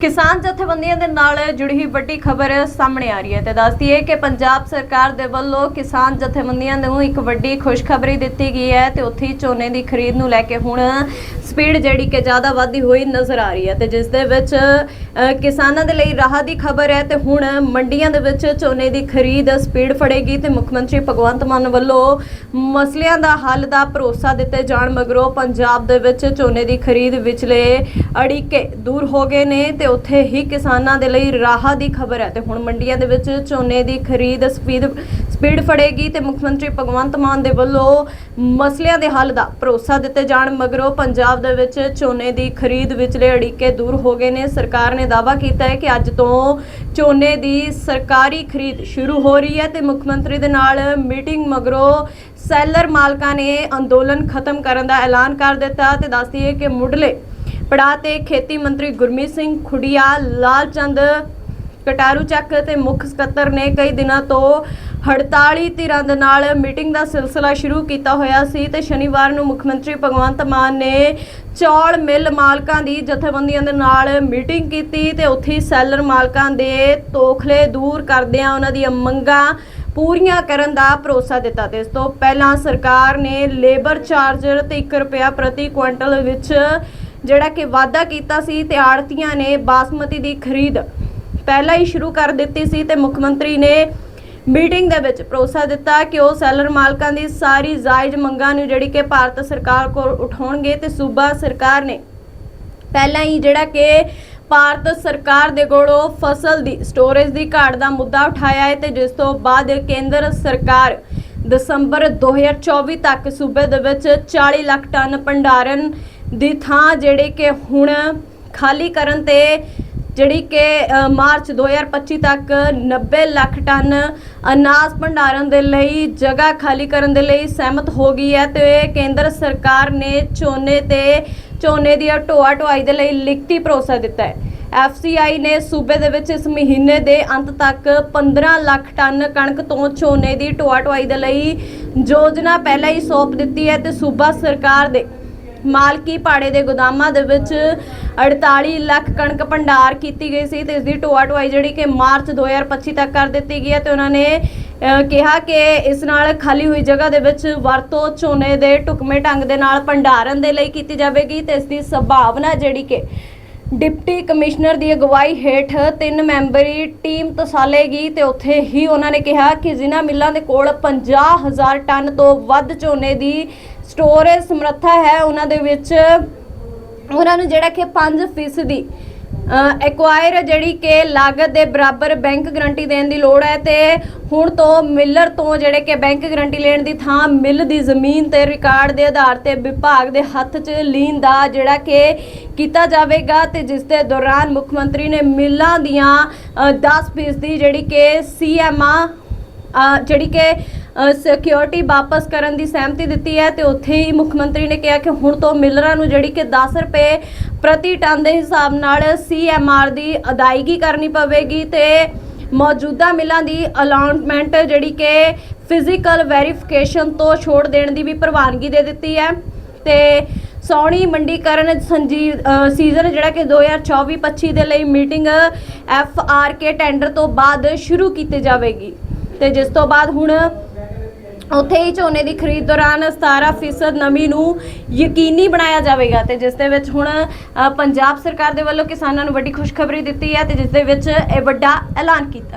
ਕਿਸਾਨ ਜਥੇਬੰਦੀਆਂ ਦੇ ਨਾਲ ਜੁੜੀ ਵੱਡੀ ਖਬਰ ਸਾਹਮਣੇ ਆ ਰਹੀ ਹੈ ਤੇ ਦੱਸਦੀ ਹੈ ਕਿ ਪੰਜਾਬ ਸਰਕਾਰ ਦੇ ਵੱਲੋਂ ਕਿਸਾਨ ਜਥੇਬੰਦੀਆਂ ਨੂੰ ਇੱਕ ਵੱਡੀ ਖੁਸ਼ਖਬਰੀ ਦਿੱਤੀ ਗਈ ਹੈ ਤੇ ਉੱਥੇ ਝੋਨੇ ਦੀ ਖਰੀਦ ਨੂੰ ਲੈ ਕੇ ਹੁਣ ਸਪੀਡ ਜਿਹੜੀ ਕਿ ਜ਼ਿਆਦਾ ਵਧਦੀ ਹੋਈ ਨਜ਼ਰ ਆ ਰਹੀ ਹੈ ਤੇ ਜਿਸ ਦੇ ਵਿੱਚ ਕਿਸਾਨਾਂ ਦੇ ਲਈ ਰਾਹਤ ਦੀ ਖਬਰ ਹੈ ਤੇ ਹੁਣ ਮੰਡੀਆਂ ਦੇ ਵਿੱਚ ਝੋਨੇ ਦੀ ਖਰੀਦ ਸਪੀਡ ਫੜੇਗੀ ਤੇ ਮੁੱਖ ਮੰਤਰੀ ਭਗਵੰਤ ਮਾਨ ਵੱਲੋਂ ਮਸਲਿਆਂ ਦਾ ਹੱਲ ਦਾ ਭਰੋਸਾ ਦਿੱਤੇ ਜਾਣ ਮਗਰੋਂ ਪੰਜਾਬ ਦੇ ਵਿੱਚ ਝੋਨੇ ਦੀ ਖਰੀਦ ਵਿਚਲੇ ਅੜਿੱਕੇ ਦੂਰ ਹੋ ਗਏ ਨੇ ਤੇ ਉੱਥੇ ਹੀ ਕਿਸਾਨਾਂ ਦੇ ਲਈ ਰਾਹਤ ਦੀ ਖਬਰ ਹੈ। ਤੇ ਹੁਣ ਮੰਡੀਆਂ ਦੇ ਵਿੱਚ ਝੋਨੇ ਦੀ ਖਰੀਦ ਸਪੀਡ ਸਪੀਡ ਫੜੇਗੀ ਤੇ ਮੁੱਖ ਮੰਤਰੀ ਭਗਵੰਤ ਮਾਨ ਦੇ ਵੱਲੋਂ ਮਸਲਿਆਂ ਦੇ ਹੱਲ ਦਾ ਭਰੋਸਾ ਦਿੱਤੇ ਜਾਣ, ਮਗਰੋਂ ਪੰਜਾਬ ਦੇ ਵਿੱਚ ਝੋਨੇ ਦੀ ਖਰੀਦ ਵਿਚਲੇ ਅੜਿੱਕੇ ਦੂਰ ਹੋ ਗਏ ਨੇ। ਸਰਕਾਰ ਨੇ ਦਾਅਵਾ ਕੀਤਾ ਹੈ ਕਿ ਅੱਜ ਤੋਂ ਝੋਨੇ ਦੀ ਸਰਕਾਰੀ ਖਰੀਦ ਸ਼ੁਰੂ ਹੋ ਰਹੀ ਹੈ ਤੇ ਮੁੱਖ ਮੰਤਰੀ ਦੇ ਨਾਲ ਮੀਟਿੰਗ ਮਗਰੋਂ ਸੈਲਰ ਮਾਲਕਾਂ ਨੇ ਅੰਦੋਲਨ ਖਤਮ ਕਰਨ ਦਾ ਐਲਾਨ ਕਰ ਦਿੱਤਾ। ਤੇ ਦੱਸਦੀ ਹੈ ਕਿ ਮੁੱਢਲੇ ਪੜਾਅ ਤੇ ਖੇਤੀ ਮੰਤਰੀ ਗੁਰਮੀਤ ਸਿੰਘ ਖੁੱਡੀਆ ਲਾਲਚੰਦ ਕਟਾਰੂ ਚੱਕ ਤੇ ਮੁੱਖ ਸਕੱਤਰ ਨੇ ਕਈ ਦਿਨਾਂ ਤੋਂ ਹੜਤਾਲੀ ਧਿਰਾਂ ਦੇ ਨਾਲ ਮੀਟਿੰਗ ਦਾ ਸਿਲਸਿਲਾ ਸ਼ੁਰੂ ਕੀਤਾ ਹੋਇਆ ਸੀ ਤੇ ਸ਼ਨੀਵਾਰ ਨੂੰ ਮੁੱਖ ਮੰਤਰੀ ਭਗਵੰਤ ਮਾਨ ਨੇ ਚੌਲ ਮਿੱਲ ਮਾਲਕਾਂ ਦੀ ਜਥੇਬੰਦੀਆਂ ਦੇ ਨਾਲ ਮੀਟਿੰਗ ਕੀਤੀ ਤੇ ਉੱਥੇ ਸੈਲਰ ਮਾਲਕਾਂ ਦੇ ਤੋਖਲੇ ਦੂਰ ਕਰਦਿਆਂ ਉਹਨਾਂ ਦੀਆਂ ਮੰਗਾਂ ਪੂਰੀਆਂ ਕਰਨ ਦਾ ਭਰੋਸਾ ਦਿੱਤਾ ਤੇ ਇਸ ਤੋਂ ਪਹਿਲਾਂ ਸਰਕਾਰ ਨੇ ਲੇਬਰ ਚਾਰਜਰ ਤੇ 1 ਰੁਪਿਆ ਪ੍ਰਤੀ ਕੁਇੰਟਲ ਵਿੱਚ ਜਿਹੜਾ ਕਿ ਵਾਅਦਾ ਕੀਤਾ ਸੀ ਤੇ ਆੜਤੀਆਂ ਨੇ ਬਾਸਮਤੀ ਦੀ ਖਰੀਦ ਪਹਿਲਾਂ ਹੀ ਸ਼ੁਰੂ ਕਰ ਦਿੱਤੀ ਸੀ ਤੇ ਮੁੱਖ ਮੰਤਰੀ ਨੇ ਮੀਟਿੰਗ ਦੇ ਵਿੱਚ ਭਰੋਸਾ ਦਿੱਤਾ ਕਿ ਉਹ ਸੈਲਰ ਮਾਲਕਾਂ ਦੀ ਸਾਰੀ ਜਾਇਜ਼ ਮੰਗਾਂ ਨੂੰ ਜਿਹੜੀ ਕਿ ਭਾਰਤ ਸਰਕਾਰ ਕੋਲ ਉਠਾਉਣਗੇ ਤੇ ਸੂਬਾ ਸਰਕਾਰ ਨੇ ਪਹਿਲਾਂ ਹੀ ਜਿਹੜਾ ਕਿ ਭਾਰਤ ਸਰਕਾਰ ਦੇ ਕੋਲੋਂ ਫਸਲ ਦੀ ਸਟੋਰੇਜ ਦੀ ਘਾਟ ਦਾ ਮੁੱਦਾ ਉਠਾਇਆ ਹੈ ਤੇ ਜਿਸ ਤੋਂ ਬਾਅਦ ਕੇਂਦਰ ਸਰਕਾਰ ਦਸੰਬਰ 2024 ਤੱਕ ਸੂਬੇ ਦੇ ਵਿੱਚ 40 ਲੱਖ ਟਨ ਭੰਡਾਰਨ ਦੀ ਥਾਂ ਜਿਹੜੇ ਕਿ ਹੁਣ ਖਾਲੀ ਕਰਨ ਤੇ ਜਿਹੜੀ ਕਿ ਅ, ਮਾਰਚ 2025 ਤੱਕ 90 ਲੱਖ ਟਨ ਅਨਾਜ ਭੰਡਾਰਨ ਦੇ ਲਈ ਜਗ੍ਹਾ ਖਾਲੀ ਕਰਨ ਦੇ ਲਈ ਸਹਿਮਤ ਹੋ ਗਈ ਹੈ ਤੇ ਕੇਂਦਰ ਸਰਕਾਰ ਨੇ ਝੋਨੇ ਤੇ ਝੋਨੇ ਦੀ ਢੋਆ ਢੁਆਈ ਦੇ ਲਈ ਲਿਖਤੀ ਭਰੋਸਾ ਦਿੱਤਾ ਹੈ। ਐਫਸੀਆਈ ਨੇ ਸੂਬੇ ਦੇ ਵਿੱਚ ਇਸ ਮਹੀਨੇ ਦੇ ਅੰਤ ਤੱਕ 15 ਲੱਖ ਟਨ ਕਣਕ ਤੋਂ ਝੋਨੇ ਦੀ ਢੋਆ ਢੁਆਈ ਦੇ ਲਈ ਯੋਜਨਾ ਪਹਿਲਾਂ ਹੀ ਸੌਂਪ ਦਿੱਤੀ ਹੈ ਤੇ ਸੂਬਾ ਸਰਕਾਰ ਦੇ ਮਾਲਕੀ ਪਾੜੇ ਦੇ ਗੋਦਾਮਾਂ ਦੇ ਵਿੱਚ 48 ਲੱਖ ਕਣਕ ਭੰਡਾਰ ਕੀਤੀ ਗਈ ਸੀ ਤੇ ਇਸ ਦੀ ਢੋਆ ਢੁਆਈ ਜਿਹੜੀ ਕਿ ਮਾਰਚ 2025 ਤੱਕ ਕਰ ਦਿੱਤੀ ਗਈ ਹੈ ਤੇ ਉਹਨਾਂ ਨੇ ਕਿਹਾ ਕਿ ਇਸ ਨਾਲ ਖਾਲੀ ਹੋਈ ਜਗ੍ਹਾ ਦੇ ਵਿੱਚ ਵਰਤੋਂ ਝੋਨੇ ਦੇ ਢੁਕਵੇਂ ਢੰਗ ਦੇ ਨਾਲ ਭੰਡਾਰਨ ਦੇ ਲਈ ਕੀਤੀ ਜਾਵੇਗੀ ਤੇ ਇਸ ਦੀ ਸੰਭਾਵਨਾ ਜਿਹੜੀ ਕਿ ਡਿਪਟੀ ਕਮਿਸ਼ਨਰ ਦੀ ਅਗਵਾਈ ਹੇਠ ਤਿੰਨ ਮੈਂਬਰੀ ਟੀਮ ਤਸਾਲੇਗੀ ਤੇ ਉੱਥੇ ਹੀ ਉਹਨਾਂ ਨੇ ਕਿਹਾ ਕਿ ਜਿਨ੍ਹਾਂ ਮਿੱਲਾਂ ਦੇ ਕੋਲ 50000 ਟਨ ਤੋਂ ਵੱਧ ਝੋਨੇ ਦੀ ਸਟੋਰੇਜ ਸਮਰੱਥਾ ਹੈ। ਉਹਨਾਂ ਦੇ ਵਿੱਚ ਉਹਨਾਂ ਨੂੰ ਜਿਹੜਾ ਕਿ 5 ਫੀਸਦੀ ਐਕਵਾਇਰ ਜਿਹੜੀ ਕਿ ਲਾਗਤ ਦੇ ਬਰਾਬਰ ਬੈਂਕ ਗਰੰਟੀ ਦੇਣ ਦੀ ਲੋੜ ਹੈ ਤੇ ਹੁਣ ਤੋਂ ਮਿਲਰ ਤੋਂ ਜਿਹੜੇ ਕਿ ਬੈਂਕ ਗਰੰਟੀ ਲੈਣ ਦੀ ਥਾਂ ਮਿਲ ਦੀ ਜ਼ਮੀਨ ਤੇ ਰਿਕਾਰਡ ਦੇ ਆਧਾਰ ਤੇ ਵਿਭਾਗ ਦੇ ਹੱਥ 'ਚ ਲੀਨ ਦਾ ਜਿਹੜਾ ਕਿ ਕੀਤਾ ਜਾਵੇਗਾ ਤੇ ਜਿਸ ਦੇ ਦੌਰਾਨ ਮੁੱਖ ਮੰਤਰੀ ਨੇ ਮਿਲਾਂ ਦੀਆਂ ਅ, 10% ਦੀ ਜਿਹੜੀ ਕਿ ਸੀਐਮਆ ਅ, ਜਿਹੜੀ ਕਿ ਸਿਕਿਉਰਿਟੀ ਵਾਪਸ ਕਰਨ ਦੀ ਸਹਿਮਤੀ ਦਿੱਤੀ ਹੈ ਤੇ ਉੱਥੇ ਹੀ ਮੁੱਖ ਮੰਤਰੀ ਨੇ ਕਿਹਾ ਕਿ ਹੁਣ ਤੋਂ ਮਿਲਰਾਂ ਨੂੰ ਜਿਹੜੀ ਕਿ 10 ਰੁਪਏ ਪ੍ਰਤੀ ਟਨ ਦੇ ਹਿਸਾਬ ਨਾਲ ਸੀਐਮਆਰ ਦੀ ਅਦਾਇਗੀ ਕਰਨੀ ਪਵੇਗੀ ਤੇ ਮੌਜੂਦਾ ਮਿਲਾਂ ਦੀ ਅਲਾਟਮੈਂਟ ਜਿਹੜੀ ਕਿ ਫਿਜ਼ੀਕਲ ਵੈਰੀਫਿਕੇਸ਼ਨ ਤੋਂ ਛੋੜ ਦੇਣ ਦੀ ਵੀ ਪ੍ਰਵਾਨਗੀ ਦੇ ਦਿੱਤੀ ਹੈ। ਤੇ ਸੌਣੀ ਮੰਡੀਕਰਨ ਸੰਜੀਵ ਅ, ਸੀਜ਼ਨ ਜਿਹੜਾ ਕਿ 2024-25 ਦੇ ਲਈ meeting F R K tender ਤੋਂ ਬਾਅਦ ਸ਼ੁਰੂ ਕੀਤੀ ਜਾਵੇਗੀ। ਤੇ ਜਿਸ ਤੋਂ ਬਾਅਦ ਹੁਣ ਉੱਥੇ ਹੀ ਝੋਨੇ ਦੀ ਖਰੀਦ ਦੌਰਾਨ 17% ਨਮੀ ਨੂੰ ਯਕੀਨੀ ਬਣਾਇਆ ਜਾਵੇਗਾ ਤੇ ਜਿਸ ਦੇ ਵਿੱਚ ਹੁਣ ਅ, ਪੰਜਾਬ ਸਰਕਾਰ ਦੇ ਵੱਲੋਂ ਕਿਸਾਨਾਂ ਨੂੰ ਵੱਡੀ ਖੁਸ਼ਖਬਰੀ ਦਿੱਤੀ ਹੈ ਤੇ ਜਿਸ ਦੇ ਵਿੱਚ ਇਹ ਵੱਡਾ ਐਲਾਨ ਕੀਤਾ ਹੈ।